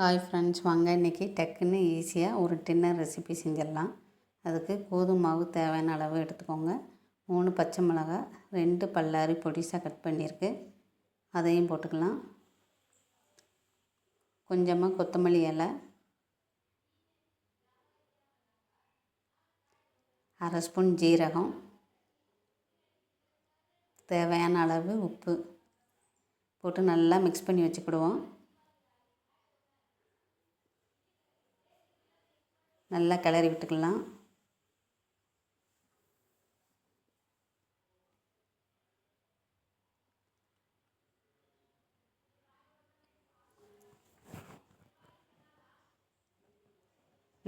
Hi friends வாங்க. இன்றைக்கி டக்குன்னு ஈஸியாக ஒரு டின்னர் ரெசிபி செஞ்சிடலாம். அதுக்கு கோதுமை மாவு தேவையான அளவு எடுத்துக்கோங்க. மூணு பச்சை மிளகாய் ரெண்டு பல்லாரி பொடிசாக கட் பண்ணியிருக்கு. அதையும் போட்டுக்கலாம். கொஞ்சமாக கொத்தமல்லி இலை அரை ஸ்பூன் ஜீரகம் தேவையான அளவு உப்பு போட்டு நல்லா மிக்ஸ் பண்ணி வச்சுக்கிடுவோம். நல்லா கிளறி விட்டுக்கலாம்.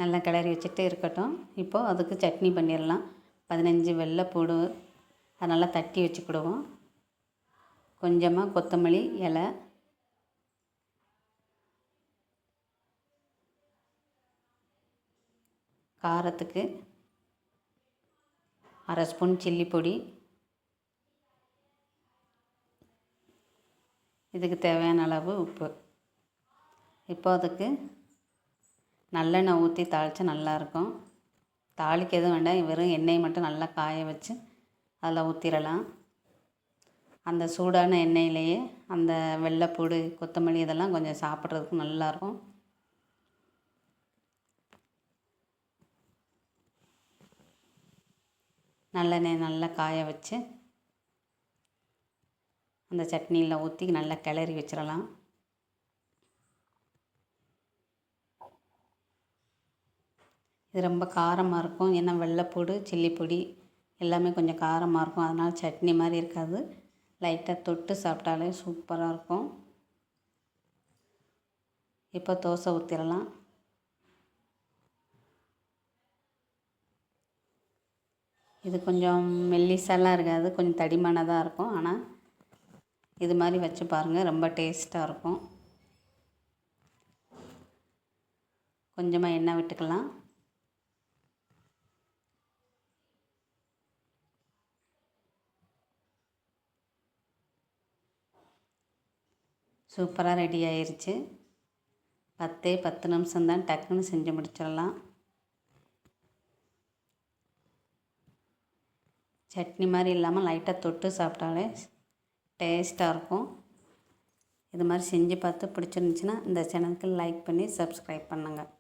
நல்லா கிளறி வச்சுட்டு இருக்கட்டும். இப்போது அதுக்கு சட்னி பண்ணிடலாம். பதினஞ்சு வெள்ளைப்பூடு அதை நல்லா தட்டி வச்சுக்கிடுவோம் கொஞ்சமாக கொத்தமல்லி இலை காரத்துக்கு அரை ஸ்பூன் சில்லி பொடி. இதுக்கு தேவையான அளவு உப்பு. இப்போ அதுக்கு நல்லெண்ணெய் ஊற்றி தாளித்தா நல்லாயிருக்கும் தாளிக்க எதுவும் வேண்டாம். வெறும் எண்ணெயை மட்டும் நல்லா காய வச்சு அதில் ஊற்றிடலாம் அந்த சூடான எண்ணெயிலேயே அந்த வெள்ளைப்பூடு கொத்தமல்லி இதெல்லாம் கொஞ்சம் சாப்பிட்றதுக்கு நல்லாயிருக்கும் நல்லெண்ணெய் நல்லா காய வச்சு அந்த சட்னியில் ஊற்றி நல்லா கிளறி வச்சிடலாம் இது ரொம்ப காரமாக இருக்கும். ஏன்னா வெள்ளைப்பூடு சில்லி பொடி எல்லாமே கொஞ்சம் காரமாக இருக்கும். அதனால் சட்னி மாதிரி இருக்காது. லைட்டாக தொட்டு சாப்பிட்டாலே சூப்பராக இருக்கும். இப்போ தோசை ஊற்றிடலாம் இது கொஞ்சம் மெல்லிசாலாம் இருக்காது கொஞ்சம் தடிமானதாக இருக்கும். ஆனால் இது மாதிரி வச்சு பாருங்கள் ரொம்ப டேஸ்ட்டாக இருக்கும். கொஞ்சமாக எண்ணெய் விட்டுக்கலாம். சூப்பராக ரெடி ஆயிடுச்சு பத்தே பத்து நிமிஷம்தான் டக்குன்னு செஞ்சு முடிச்சிடலாம். சட்னி மாதிரி இல்லாமல் லைட்டாக தொட்டு சாப்பிட்டாலே டேஸ்ட்டாக இருக்கும். இது மாதிரி செஞ்சு பார்த்து பிடிச்சிருந்துச்சின்னா இந்த சேனலுக்கு லைக் பண்ணி சப்ஸ்கிரைப் பண்ணுங்கள்